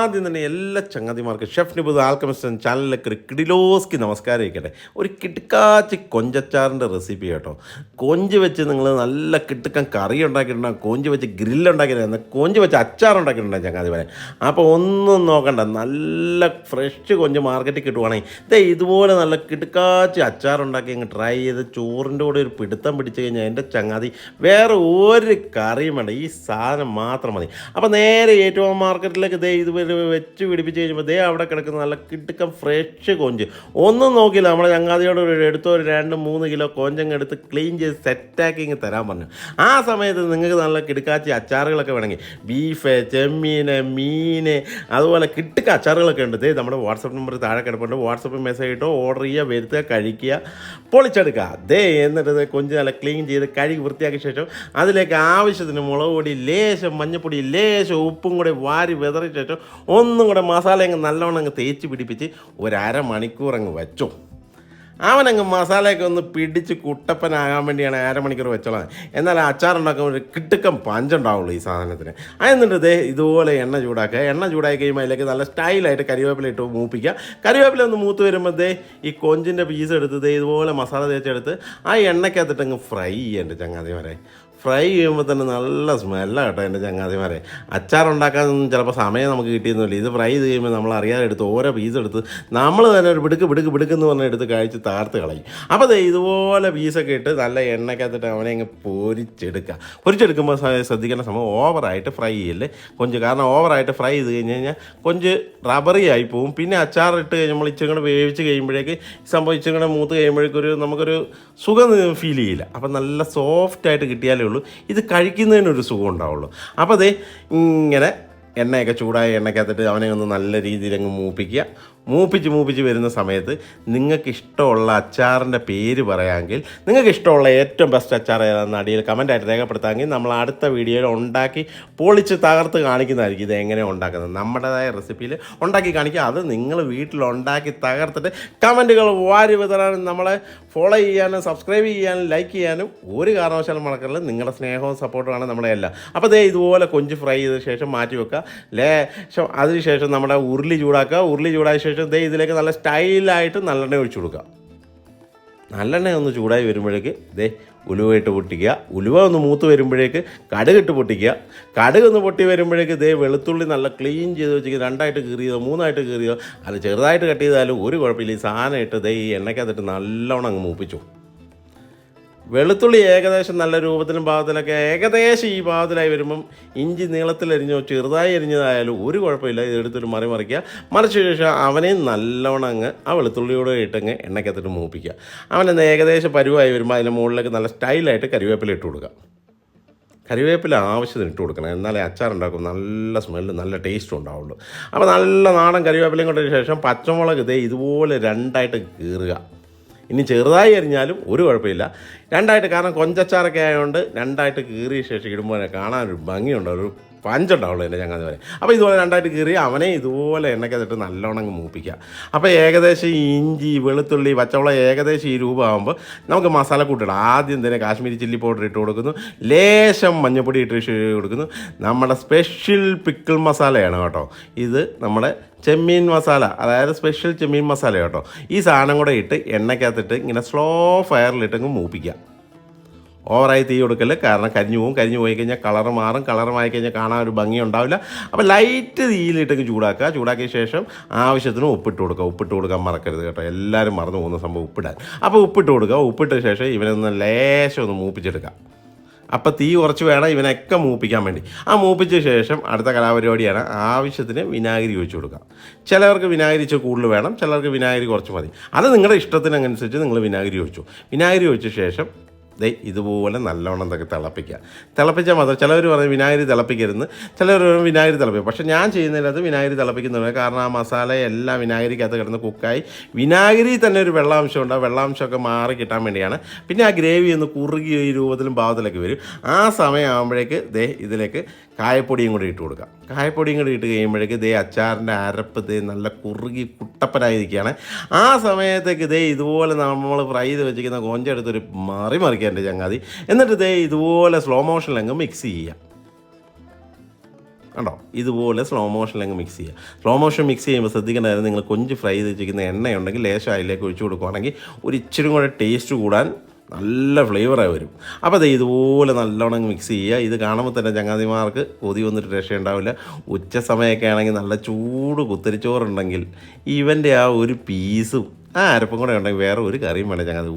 ആദ്യം തന്നെ എല്ലാ ചങ്ങാതിമാർക്കും ഷെഫ് നിബുദ് ആൽക്കമിസ്റ്റൻ ചാനലിലേക്ക് ഒരു കിടിലോസ്കി നമസ്കാരം ഇരിക്കട്ടെ. ഒരു കിടുക്കാച്ചി കൊഞ്ചച്ചാറിന്റെ റെസിപ്പി കേട്ടോ. കൊഞ്ച് വെച്ച് നിങ്ങൾ നല്ല കിട്ടുക്കൻ കറി ഉണ്ടാക്കിയിട്ടുണ്ടാകും കൊഞ്ച് വെച്ച് ഗ്രില്ല് ഉണ്ടാക്കിയിട്ടുണ്ട് കൊഞ്ച് വെച്ച് അച്ചാർ ഉണ്ടാക്കിയിട്ടുണ്ടാകും ചങ്ങാതിമാരെ. അപ്പോൾ ഒന്നും നോക്കണ്ട. നല്ല ഫ്രഷ് കൊഞ്ച് മാർക്കറ്റിൽ കിട്ടുവാണെങ്കിൽ ഇതേ ഇതുപോലെ നല്ല കിടുക്കാച്ചി അച്ചാർ ഉണ്ടാക്കി അങ്ങ് ട്രൈ ചെയ്ത് ചോറിന്റെ കൂടെ ഒരു പിടുത്തം പിടിച്ച് കഴിഞ്ഞാൽ എന്റെ ചങ്ങാതി വേറെ ഒരു കറിയും വേണ്ട. ഈ സാധനം മാത്രം മതി. അപ്പോൾ നേരെ ഏറ്റവും മാർക്കറ്റിലേക്ക് ദേ ഇതുപോലെ വെച്ച് പിടിപ്പിച്ച് കഴിയുമ്പോൾ ദേ അവിടെ കിടക്കുന്ന നല്ല കിട്ടുക്കം ഫ്രഷ് കൊഞ്ച്. ഒന്നും നോക്കില്ല നമ്മൾ ചങ്ങാതിയോട് എടുത്ത ഒരു രണ്ട് മൂന്ന് കിലോ കൊഞ്ചങ്ങ് എടുത്ത് ക്ലീൻ ചെയ്ത് സെറ്റാക്കി ഇങ്ങ് തരാൻ പറഞ്ഞു. ആ സമയത്ത് നിങ്ങൾക്ക് നല്ല കിടുക്കാച്ചി അച്ചാറുകളൊക്കെ വേണമെങ്കിൽ ബീഫ് ചെമ്മീൻ മീൻ അതുപോലെ കിട്ടുക്ക അച്ചാറുകളൊക്കെ ഉണ്ട്. ദേ നമ്മുടെ വാട്സപ്പ് നമ്പർ താഴെ കിടപ്പുണ്ട്. വാട്സപ്പ് മെസ്സേജ് ഇട്ടോ ഓർഡർ ചെയ്യുക വരുത്തുക കഴിക്കുക പൊളിച്ചെടുക്കുക. ദേ എന്നിട്ട് ഇത് കൊഞ്ച് നല്ല ക്ലീൻ ചെയ്ത് കഴുകി വൃത്തിയാക്കിയ ശേഷം അതിലേക്ക് ആവശ്യത്തിന് മുളക് പൊടി ലേശം മഞ്ഞപ്പൊടി ലേശം ഉപ്പും കൂടി വാരി ശേഷം ഒന്നും കൂടെ മസാല അങ്ങ് നല്ലവണ്ണം അങ്ങ് തേച്ച് പിടിപ്പിച്ച് ഒരമണിക്കൂർ അങ്ങ് വെച്ചു. അവനങ്ങ് മസാലയൊക്കെ ഒന്ന് പിടിച്ച് കുട്ടപ്പനാകാൻ വേണ്ടിയാണ് അരമണിക്കൂർ വെച്ചോളാം എന്നാൽ അച്ചാറുണ്ടാക്കാൻ ഒരു കിട്ടുക്കം പഞ്ചുണ്ടാവുള്ളൂ ഈ സാധനത്തിന്. എന്നിട്ട് ദേ ഇതുപോലെ എണ്ണ ചൂടാക്കുക. എണ്ണ ചൂടാക്കി കഴിയുമ്പോൾ അതിലേക്ക് നല്ല സ്റ്റൈലായിട്ട് കറിവേപ്പില ഇട്ട് മൂപ്പിക്കുക. കറിവേപ്പില ഒന്ന് മൂത്ത് വരുമ്പോൾ ദേ ഈ കൊഞ്ചിന്റെ പീസ് എടുത്ത് ദേ ഇതുപോലെ മസാല തേച്ചെടുത്ത് ആ എണ്ണയ്ക്കകത്തിട്ട് അങ്ങ് ഫ്രൈ ചെയ്യേണ്ട ചങ്ങാതിമാരെ. ഫ്രൈ ചെയ്യുമ്പോൾ തന്നെ നല്ല സ്മെല്ലാണ് കേട്ടോ എന്റെ ചങ്ങാതിമാരെ. അച്ചാറുണ്ടാക്കാനൊന്നും ചിലപ്പോൾ സമയം നമുക്ക് കിട്ടിയൊന്നുമില്ല. ഇത് ഫ്രൈ ചെയ്ത് കഴിയുമ്പോൾ നമ്മൾ അറിയാതെ എടുത്ത് ഓരോ പീസ് എടുത്ത് നമ്മൾ തന്നെ ഒരു പിടുക്ക് പിടുക്ക് പിടുക്കെന്ന് പറഞ്ഞ് എടുത്ത് കഴിച്ച് താർത്ത് കളയും. അപ്പോൾ ദേ ഇതുപോലെ പീസൊക്കെ ഇട്ട് നല്ല എണ്ണക്കകത്തിട്ട് അവനെ അങ്ങ് പൊരിച്ചെടുക്കുക. പൊരിച്ചെടുക്കുമ്പോൾ ശ്രദ്ധിക്കേണ്ട സമയം ഓവറായിട്ട് ഫ്രൈ ചെയ്യല്ലേ? കൊഞ്ച്. കാരണം ഓവറായിട്ട് ഫ്രൈ ചെയ്ത് കഴിഞ്ഞ് കഴിഞ്ഞാൽ കൊഞ്ച് റബറി ആയി പോവും. പിന്നെ അച്ചാർ അച്ചാറിട്ട് നമ്മൾ ഇച്ചിരി വേവിച്ച് കഴിയുമ്പോഴേക്ക് സംഭവം ഇച്ചിരി മൂത്ത് കഴിയുമ്പോഴേക്കൊരു നമുക്കൊരു സുഖം ഫീൽ ചെയ്യില്ല. അപ്പം നല്ല സോഫ്റ്റായിട്ട് കിട്ടിയാലേ ഉള്ളൂ ഇത് കഴിക്കുന്നതിനൊരു സുഖം ഉണ്ടാവുള്ളൂ. അപ്പോൾ അതേ ഇങ്ങനെ എണ്ണയൊക്കെ ചൂടായ എണ്ണയ്ക്കകത്തിട്ട് അവനെ ഒന്ന് നല്ല രീതിയിൽ അങ്ങ് മൂപ്പിക്കുക. മൂപ്പിച്ച് മൂപ്പിച്ച് വരുന്ന സമയത്ത് നിങ്ങൾക്ക് ഇഷ്ടമുള്ള അച്ചാറിന്റെ പേര് പറയാമെങ്കിൽ നിങ്ങൾക്ക് ഇഷ്ടമുള്ള ഏറ്റവും ബെസ്റ്റ് അച്ചാർ ഏതാണെന്ന് അടിയിൽ കമന്റായിട്ട് രേഖപ്പെടുത്താമെങ്കിൽ നമ്മൾ അടുത്ത വീഡിയോയിൽ ഉണ്ടാക്കി പൊളിച്ച് തകർത്ത് കാണിക്കുന്നതായിരിക്കും ഇത് എങ്ങനെ ഉണ്ടാക്കുന്നത്. നമ്മുടേതായ റെസിപ്പിയിൽ ഉണ്ടാക്കി കാണിക്കുക അത് നിങ്ങൾ വീട്ടിൽ ഉണ്ടാക്കി തകർത്തിട്ട് കമന്റുകൾ വാരി വിതരാനും നമ്മളെ ഫോളോ ചെയ്യാനും സബ്സ്ക്രൈബ് ചെയ്യാനും ലൈക്ക് ചെയ്യാനും ഒരു കാരണവശാലും മറക്കരുത്. നിങ്ങളുടെ സ്നേഹവും സപ്പോർട്ടുമാണ് നമ്മുടെ എല്ലാം. അപ്പോൾ ദേ ഇതുപോലെ കൊഞ്ച് ഫ്രൈ ചെയ്ത ശേഷം മാറ്റി വെക്കുക. ലേശം അതിനുശേഷം നമ്മുടെ ഉരുളി ചൂടാക്കുക. ഉരുളി ചൂടായ ശേഷം ദേ ഇതിലേക്ക് നല്ല സ്റ്റൈലായിട്ട് നല്ലെണ്ണ ഒഴിച്ചു കൊടുക്കുക നല്ലെണ്ണ ഒന്ന് ചൂടായി വരുമ്പോഴേക്ക് ദേ ഇട്ട് പൊട്ടിക്കുക. ഉലുവ ഒന്ന് മൂത്ത് വരുമ്പോഴേക്ക് കടുക് ഇട്ട് പൊട്ടിക്കുക. കടുക് ഒന്ന് പൊട്ടി വരുമ്പോഴേക്ക് ദേ വെളുത്തുള്ളി നല്ല ക്ലീൻ ചെയ്ത് വെച്ചിരിക്കുക. രണ്ടായിട്ട് കീറിയതോ മൂന്നായിട്ട് കീറിയതോ അത് ചെറുതായിട്ട് കട്ട് ചെയ്താലും ഒരു കുഴപ്പമില്ല. ഈ സാധനം ഇട്ട് ദേ ഈ എണ്ണയ്ക്കകത്തിട്ട് നല്ലോണം അങ്ങ് മൂപ്പിച്ചു. വെളുത്തുള്ളി ഏകദേശം നല്ല രൂപത്തിലും പാകത്തിലൊക്കെ ഏകദേശം ഈ പാകത്തിലായി വരുമ്പം ഇഞ്ചി നീളത്തിൽ എരിഞ്ഞോ ചെറുതായി അരിഞ്ഞതായാലും ഒരു കുഴപ്പമില്ല. ഇതെടുത്തൊരു മറി മറിക്കുക. മറിച്ച ശേഷം അവനെ നല്ലവണ്ണം അങ്ങ് ആ വെളുത്തുള്ളിയോടെ ഇട്ടങ്ങ് എണ്ണക്കത്തിട്ട് മൂപ്പിക്കുക. അവനെന്ന് ഏകദേശം പരുവായി വരുമ്പോൾ അതിന്റെ മുകളിലേക്ക് നല്ല സ്റ്റൈലായിട്ട് കരിവേപ്പില ഇട്ട് കൊടുക്കുക. കരിവേപ്പില ആവശ്യത്തിന് ഇട്ട് കൊടുക്കണം. എന്നാലേ അച്ചാറുണ്ടാക്കും നല്ല സ്മെല്ല് നല്ല ടേസ്റ്റും ഉണ്ടാവുള്ളൂ. അപ്പോൾ നല്ല നാടൻ കറിവേപ്പിലയും കൊണ്ടതിന് ശേഷം പച്ചമുളക് ഇതേ ഇതുപോലെ രണ്ടായിട്ട് കീറുക. ഇനി ചെറുതായി അരിഞ്ഞാലും ഒരു കുഴപ്പമില്ല. രണ്ടായിട്ട് കാരണം കൊഞ്ചച്ചാറൊക്കെ ആയതുകൊണ്ട് രണ്ടായിട്ട് കീറിയ ശേഷം ഇടുമ്പോൾ കാണാനൊരു ഭംഗിയുണ്ട്. ഒരു പഞ്ചുണ്ടാവുള്ളൂ എന്റെ ചങ്ങാതി വരെ അപ്പോൾ ഇതുപോലെ രണ്ടായിട്ട് കീറി അവനെ ഇതുപോലെ എണ്ണയ്ക്കകത്തിട്ട് നല്ലോണം മൂപ്പിക്കുക. അപ്പോൾ ഏകദേശം ഇഞ്ചി വെളുത്തുള്ളി പച്ചവളം ഏകദേശം ഈ രൂപമാകുമ്പോൾ നമുക്ക് മസാല കൂട്ടിടാം. ആദ്യം തന്നെ കാശ്മീരി ചില്ലി പൗഡർ ഇട്ട് കൊടുക്കുന്നു. ലേശം മഞ്ഞൾപ്പൊടി ഇട്ട് കൊടുക്കുന്നു. നമ്മുടെ സ്പെഷ്യൽ പിക്കിൾ മസാലയാണ് കേട്ടോ. ഇത് നമ്മുടെ ചെമ്മീൻ മസാല അതായത് സ്പെഷ്യൽ ചെമ്മീൻ മസാല കേട്ടോ. ഈ സാധനം കൂടെ ഇട്ട് എണ്ണയ്ക്കകത്തിട്ട് ഇങ്ങനെ സ്ലോ ഫയറിലിട്ട് അങ്ങ് മൂപ്പിക്കുക. ഓവറായി തീ കൊടുക്കൽ. കാരണം കരിഞ്ഞു പോകും കരിഞ്ഞു പോയി കഴിഞ്ഞാൽ കളർ മാറും. കളർ മാറി കഴിഞ്ഞാൽ കാണാൻ ഒരു ഭംഗി ഉണ്ടാവില്ല. അപ്പോൾ ലൈറ്റ് തീയിലിട്ടൊക്കെ ചൂടാക്കുക. ചൂടാക്കിയ ശേഷം ആവശ്യത്തിന് ഉപ്പിട്ട് കൊടുക്കുക. ഉപ്പിട്ട് കൊടുക്കാൻ മറക്കരുത് കേട്ടോ. എല്ലാവരും മറന്നു പോകുന്ന സംഭവം ഉപ്പിടാൻ. അപ്പോൾ ഉപ്പിട്ട് കൊടുക്കുക. ഉപ്പിട്ട ശേഷം ഇവനൊന്ന് ലേശം ഒന്ന് മൂപ്പിച്ചെടുക്കുക. അപ്പോൾ തീ കുറച്ച് വേണം ഇവനൊക്കെ മൂപ്പിക്കാൻ വേണ്ടി. ആ മൂപ്പിച്ച ശേഷം അടുത്ത കലാപരിപാടിയാണ് ആവശ്യത്തിന് വിനാഗിരി ഒഴിച്ചു കൊടുക്കുക. ചിലവർക്ക് വിനാഗിരി ഇച്ചിരി കൂടുതൽ വേണം. ചിലർക്ക് വിനാഗിരി കുറച്ച് മതി. അത് നിങ്ങളുടെ ഇഷ്ടത്തിനനുസരിച്ച് നിങ്ങൾ വിനാഗിരി ഒഴിച്ചു. വിനാഗിരി ഒഴിച്ച ശേഷം ദേ ഇതുപോലെ നല്ലവണ്ണം ഇതൊക്കെ തിളപ്പിക്കുക. തിളപ്പിച്ചാൽ മാത്രം. ചിലവർ പറയും വിനാഗിരി തിളപ്പിക്കരുന്ന് ചിലവർ പറയും വിനാഗിരി തിളപ്പിക്കും പക്ഷേ ഞാൻ ചെയ്യുന്നതിനകത്ത് വിനാഗിരി തിളപ്പിക്കുന്നുണ്ട് കാരണം ആ മസാല എല്ലാം വിനാഗിരിക്കകത്ത് കിടന്ന് കുക്കായി. വിനാഗിരി തന്നെ ഒരു വെള്ളാംശം ഉണ്ട്. ആ വെള്ളാംശമൊക്കെ മാറി കിട്ടാൻ വേണ്ടിയാണ്. പിന്നെ ആ ഗ്രേവി ഒന്ന് കുറുകി ഈ രൂപത്തിലും ഭാവത്തിലൊക്കെ വരും. ആ സമയമാകുമ്പോഴേക്ക് ദേ ഇതിലേക്ക് കായപ്പൊടിയും കൂടി ഇട്ട് കൊടുക്കുക. കായപ്പൊടിയും കൂടി ഇട്ട് കഴിയുമ്പോഴേക്ക് ദേ അച്ചാറിന്റെ അരപ്പ് ദേ നല്ല കുറുകി കുട്ടപ്പനായിരിക്കുകയാണ്. ആ സമയത്തേക്ക് ദേ ഇതുപോലെ നമ്മൾ ഫ്രൈ ചെയ്ത് വെച്ചിരിക്കുന്ന കൊഞ്ചെടുത്തൊരു മറി മറിക്കുക എന്റെ ചങ്ങാതി. എന്നിട്ട് ദേ ഇതുപോലെ സ്ലോ മോഷനിലങ്ങ് മിക്സ് ചെയ്യുക കണ്ടോ? ഇതുപോലെ സ്ലോ മോഷനിലങ്ങ് മിക്സ് ചെയ്യുക സ്ലോ മോഷൻ മിക്സ് ചെയ്യുമ്പോൾ ശ്രദ്ധിക്കേണ്ടതായിരുന്നു നിങ്ങൾ കൊഞ്ച് ഫ്രൈ ചെയ്ത് വെച്ചിരിക്കുന്ന എണ്ണയുണ്ടെങ്കിൽ ലേശം അതിലേക്ക് ഒഴിച്ചു കൊടുക്കുകയാണെങ്കിൽ ഒരു ഇച്ചിരി കൂടെ ടേസ്റ്റ് കൂടാൻ നല്ല ഫ്ലേവറായി വരും. അപ്പോൾ അത് ഇതുപോലെ നല്ലവണ്ണം മിക്സ് ചെയ്യുക. ഇത് കാണുമ്പോൾ തന്നെ ചങ്ങാതിമാർക്ക് കൊതി വന്നിട്ട് രക്ഷയുണ്ടാവില്ല. ഉച്ച സമയമൊക്കെ ആണെങ്കിൽ നല്ല ചൂട് കുത്തരിച്ചോറുണ്ടെങ്കിൽ ഇവന്റെ ആ ഒരു പീസും ആ അരപ്പും കൂടെ ഉണ്ടെങ്കിൽ വേറെ ഒരു കറിയും വേണ്ട ചങ്ങാതി.